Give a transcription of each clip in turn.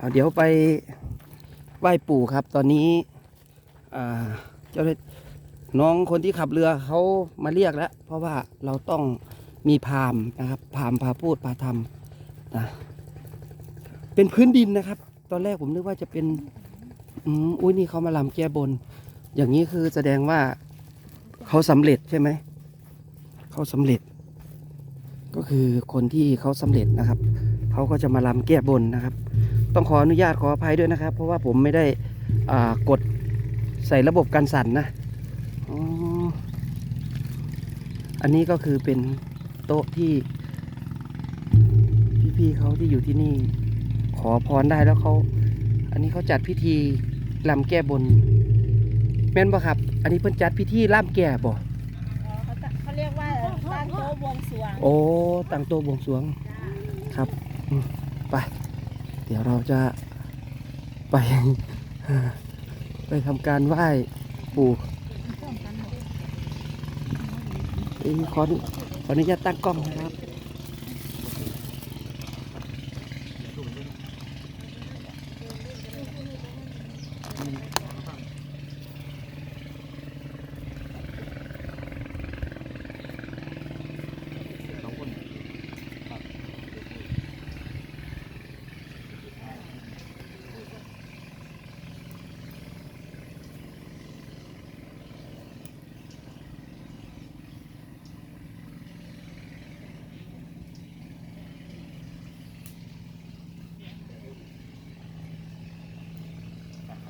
เอาเดี๋ยวไปไหว้ปู่ครับ ตอนนี้เจ้าน้องคนที่ขับเรือเขามาเรียกแล้ว เพราะว่าเราต้องมีพามนะครับพามพาพูดพาทำนะเป็นพื้นดินนะครับ ตอนแรกผมนึกว่าจะเป็นอุ้ยนี่เขามาลำแก้บน อย่างนี้คือแสดงว่าเขาสำเร็จใช่ไหมเขาสำเร็จ ก็คือคนที่เขาสำเร็จนะครับเขาก็จะมาลำแก้บนนะครับ ต้องขออนุญาตขออภัยด้วยนะครับ เพราะว่าผมไม่ได้อ่ากดใส่ระบบการสั่นนะอ๋ออันนี้ก็คือเป็นโต๊ะที่ พี่ๆเขาที่อยู่ที่นี่ ขอพรได้แล้วเขาอันนี้เขาจัดพิธีลำแก้บน แม่นบ่ครับ อันนี้เพิ่นจัดพิธีล่ำแก้บ่อ๋อเขาจะเขาเรียกว่าตั้งโต๊ะบวงสรวง โอ้ตั้งโต๊ะบวงสรวง ครับอืมไป เดี๋ยวเราจะไป ไปทำการไหว้ปู่เอ้ยขอขออนุญาตตั้งกล้องนะครับ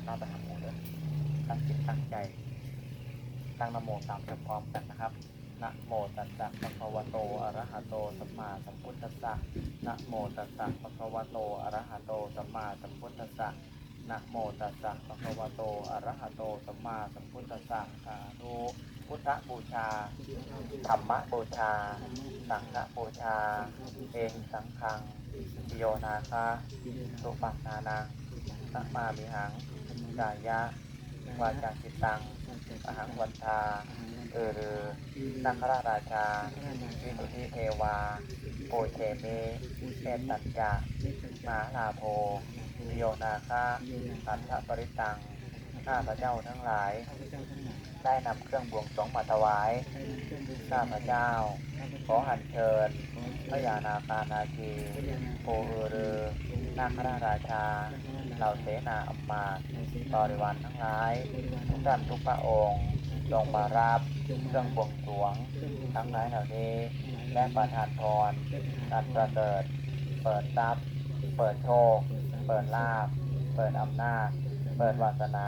เราไปหาหมูเลยตั้งจิตตั้งใจ ตั้งนโมสามจบพร้อมกันนะครับนะโมตัสสะภะคะวะโตอะระหะโตสัมมาสัมพุทธัสสะนะโมตัสสะภะคะวะโตอะระหะโตสัมมาสัมพุทธัสสะนะโมตัสสะภะคะวะโตอะระหะโตสัมมาสัมพุทธัสสะสาธุพุทธบูชาธรรมบูชา สังฆบูชาเองสังฆังโยนาคาสุปัสนานังสัมมามิหัง กายะวาจาจิตตังอาหังวันทาเออรือนักราราชาวิสุทธิเทวาโอเชเมเอตัญจามาลาโพโยนาคาสันทปริตังข้าพระเจ้าทั้งหลาย ได้นำเครื่องบวงสรวงมาถวายข้าพระเจ้า ขอหันเชิญพระยานาคานาคีโอเออรือนาคราราชา เหล่าเสนาอัมมาตย์บริวารทั้งหลายทุกท่านทุกพระองค์จงมารับเครื่องบวงสรวง ทั้งหลายเหล่านี้และประทานพรการประเสริฐเปิดทรัพย์ เปิดโชค เปิดลาภเปิดอำนาจ เปิดวาสนา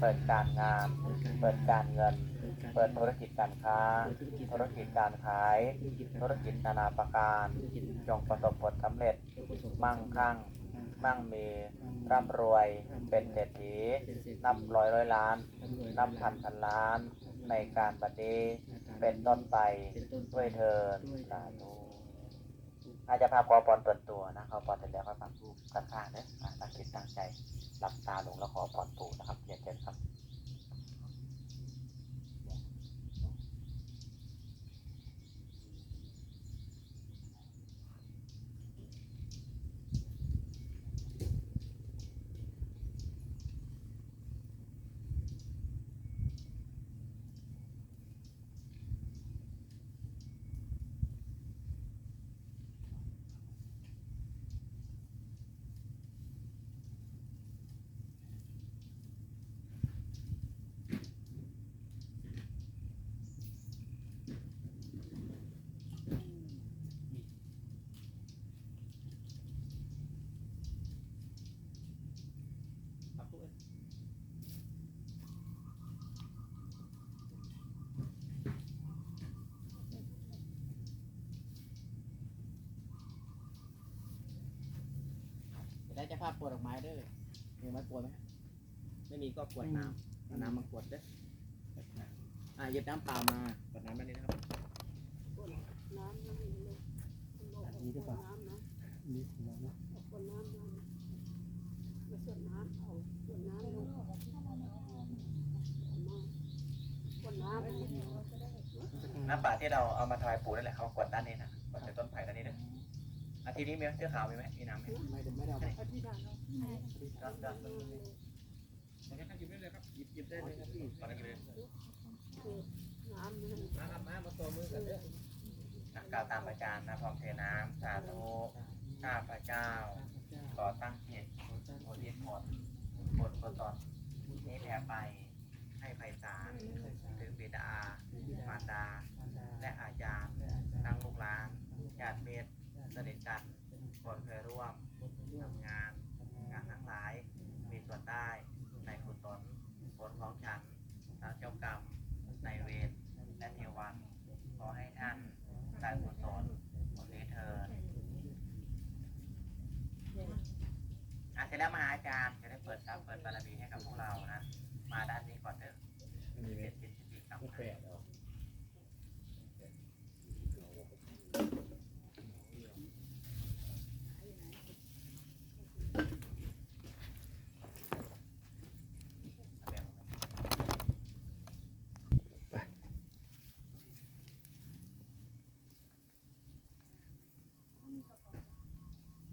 เปิดการงาน เปิดการเงิน เปิดธุรกิจการค้า ธุรกิจการขาย ธุรกิจนานาประการ จงประสบผลสำเร็จ มั่งคั่ง มั่งมีร่ำรวย เป็นเศรษฐี นับร้อยร้อยล้าน นับพันพันล้าน ในการบัดนี้เป็นต้นไปด้วยเทินสาธุอาจจะพาขอปอนเปิดตัวนะขอปอนเสร็จแล้วค่อยฟังรูปกันข้างเนอะอะตั้งจิตตั้งใจ หลับตาลงแล้วขอปอนปูนะครับเรียนเชิญครับ แล้วจะภาพปวดดอกไม้เด้อมีไม้ปวดไหมฮะไม่มีก็กวดน้ำเอาน้ำมากวดเด้ออ่าหยิบน้ำเปล่ามา กวดน้ำมาเลยนะครับน้ำนี่เลยนี่หรือเปล่า น้ำนะนี่ของเรานะเอาคนน้ำมามาส่วนน้ำเอาส่วนน้ำลงเอามาคนน้ำอันนี้น้ำป่าที่เราเอามาถวายปู่นั่นแหละเขากดด้านนี้นะ ทีนี้มีไหมเสื้อขาวมีไหมมีน้ำไหมไม่ได้ไม่ได้เอาไปอธิษฐานเอาจับจับหยิบได้เลยครับหยิบหยิบได้เลยครับพี่ตอนนี้เลยน้ำมันมาครับมามาตัวมือกันเด้อนักกล่าวตามอาจารย์นะพร้อมเทน้ำสาธุข้าพระเจ้าขอตั้งจิตโอทิศผลผลกุศลนี้แผ่ไปให้ไพศาลถึงบิดามารดา และอาจารย์ทั้งลูกหลานญาติเมตรส นิทกันคนเคยร่วมทำงานงานทั้งหลาย มีส่วนได้ในกุศลผลของฉันทั้งเจ้ากรรมในายเวรและเทวันขอให้ท่านได้กุศลผลนี้เถิดอะเสร็จแล้วมาหาอาจารย์จะได้เปิดทรัพย์เปิดบารมีให้กับพวกเรานะ มาด้านนี้ก่อนเถอะเจ็ดสิบสิบสี่กรรมนะ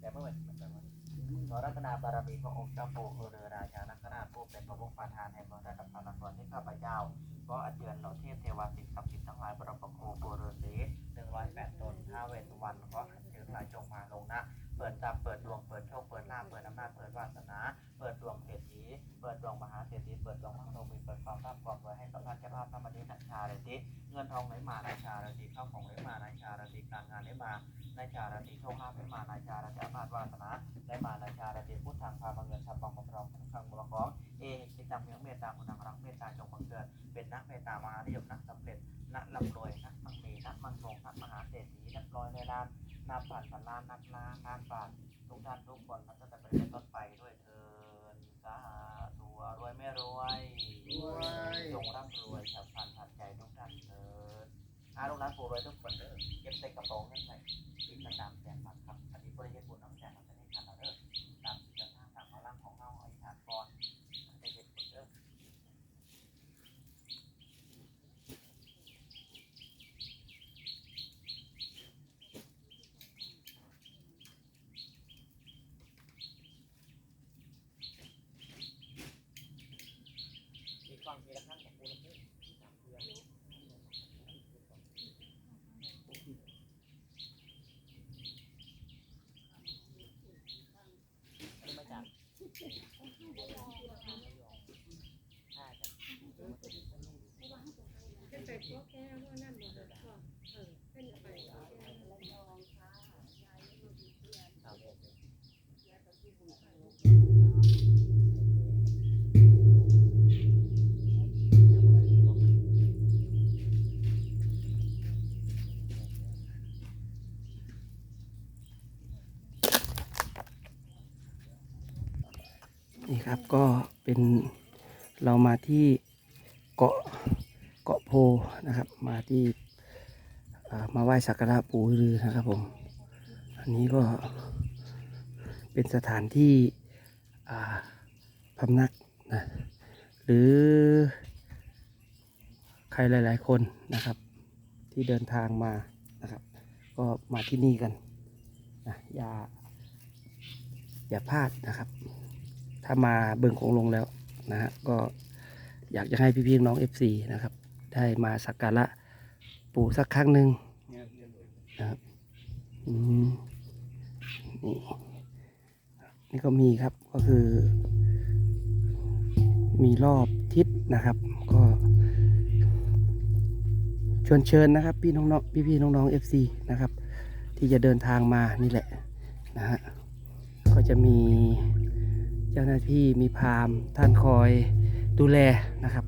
แต่เมื่อวันมันแบบว่าขอ รัตนาบารมีพระองค์เจ้าปู่คือเรือราชานักราชผู้เป็นพระพุทธประธานแห่งเมืองระดับพระนครที่ข้าพเจ้าก็อัญเชิญเหล่าเทพเทวาสิ่งศักดิ์สิทธิ์ทั้งหลายบรมครูปู่ฤาษีหนึ่งร้อยแปดตนท้าเวสวรรณก็อัญเชิญหลายจงมาลงนะเปิดทรัพย์เปิดดวงเปิดโชคเปิดลาภเปิดอำนาจเปิดวาสนา เปิดดวงเศรษฐีเปิดดวงมหาเศรษฐีเปิดดวงมั่งโลมีเปิดความร่ำความรวยให้กับท่านเจ้าภาพพระมณีนัชชาเลยทีเงินทองไหลมาไหลชาเลยทีเข้าของไหลมาไหลชาเลยทีการงานไหลมา ไหลชาเลยทีโชคลาภไหลมาไหลชาเลยทีอำนาจวาสนาไหลมาไหลชาเลยทีพุทธังพาบังเงินทำบังบังรองพุทธังบังของเอกิตังเมียงเมตตาคุณังรักเมตตาจงบังเกิด เป็นนักเมตตามหานิยมนักสำเร็จนักร่ำรวยนักมั่งมีนักมั่งคงนักมหาเศรษฐีนักร้อยในล้านนับผ่านพันล้านนักล้านล้านบาททุกท่านทุกคนมันตั้งแต่เป็นต้นไปด้วยเทินสาธุรวยไม่รวยจงร่ำรวยฉับพลันทันใจทุกท่านเถิดอาลูกหลานปู่รวยทุกคนเด้อเก็บใส่กระเป๋าเงินใส่ปิดกระดามแจกบัตรครับอันนี้บริเวณบุญน้ำแจกเราจะได้ทันเราเด้อตามที่จะท่าตามเอาร่างของเราเอาอีกทานก่อนได้เห็นผลเด้อ มีฟังทีละครั้งของปูละเพื่อนสามเพื่อนอันนี้มาจากถ้าจะ เป็นไปพวกแก้ว่านั่นหมดเลยก็เออเป็นไปแก้ เอาเถอะ นี่ครับก็เป็นเรามาที่เกาะเกาะโพนะครับ มาที่มาไหว้สักการะปู่อือนะครับผม อันนี้ก็เป็นสถานที่พำนักนะหรือใครหลาย ๆ คนนะครับ ที่เดินทางมานะครับ ก็มาที่นี่กันนะอย่าอย่าพลาดนะครับ ถ้ามาเบิ่งโของลงแล้วนะฮะก็อยากจะให้พี่ๆน้อง FC นะครับ ได้มาสักการะปู่สักครั้งหนึ่งนะครับอืมนี่นี่ก็มีครับก็คือ มีรอบทิศนะครับ ก็ชวนเชิญนะครับ พี่น้องๆพี่ๆน้องๆ FC นะครับ ที่จะเดินทางมานี่แหละนะฮะก็จะมี เจ้าหน้าที่มีพามท่านคอยดูแลนะครับ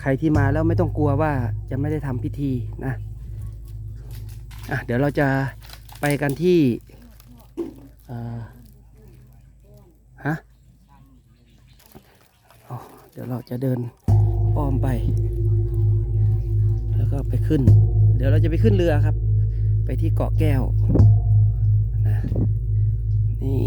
ใครที่มาแล้วไม่ต้องกลัวว่าจะไม่ได้ทำพิธีนะอะเดี๋ยวเราจะไปกันที่ฮะเดี๋ยวเราจะเดินอ้อมไป แล้วก็ไปขึ้น เดี๋ยวเราจะไปขึ้นเรือครับ ไปที่เกาะแก้วนะนี่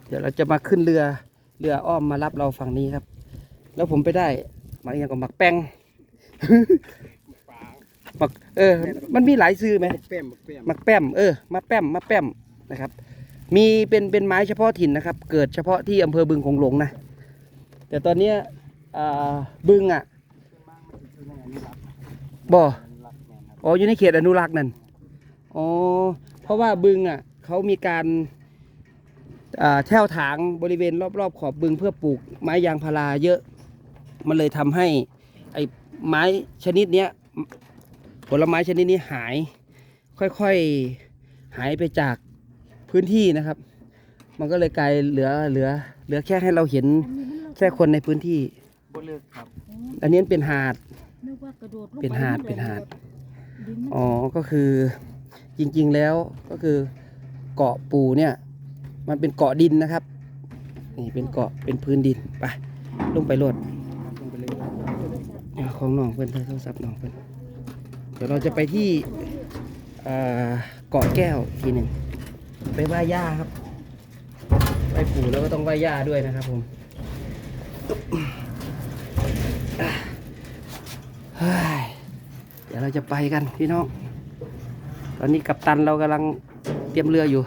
เดี๋ยวเราจะมาขึ้นเรือเรืออ้อมมารับเราฝั่งนี้ครับ แล้วผมไปได้หมักอย่างกับหมักแป้งหมักเออ มันมีหลายซื้อไหมเป้มเป้มมะแป้มเออมะแป้มมะแป้มนะครับ มีเป็นเป็นไม้เฉพาะถิ่นนะครับ เกิดเฉพาะที่อำเภอบึงคงหลงนะแต่ตอนเนี้ยอ่าบึงอะบ่อ๋ออยู่ในเขตอนุรักษ์นั่นอ๋อเพราะว่าบึงอะเขามีการอ่า แถวถางบริเวณรอบๆ ขอบบึงเพื่อปลูกไม้ยางพาราเยอะ มันเลยทำให้ไอ้ไม้ชนิดเนี้ยผลไม้ชนิดนี้หาย ค่อยๆหายไปจากพื้นที่นะครับ มันก็เลยกลายเหลือเหลือ เหลือแค่ให้เราเห็นแค่คนในพื้นที่บ่เลือกครับ อันนี้เป็นหาดนึกว่ากระโดดลงเป็นหาดเป็นหาดดินมันอ๋อก็คือจริงๆแล้วก็คือเกาะปูเนี่ย มันเป็นเกาะดินนะครับ นี่เป็นเกาะเป็นพื้นดินไปลงไปโลดเอาของน้องเพื่อนโทรศัพท์น้องเพื่อนเดี๋ยวเราจะไปที่เกาะแก้วทีหนึ่งไปไหว้ย่าครับไหว้ปู่แล้วก็ต้องไหว้ย่าด้วยนะครับผมเดี๋ยวเราจะไปกันพี่น้อง ตอนนี้กัปตันเรากำลังเตรียมเรืออยู่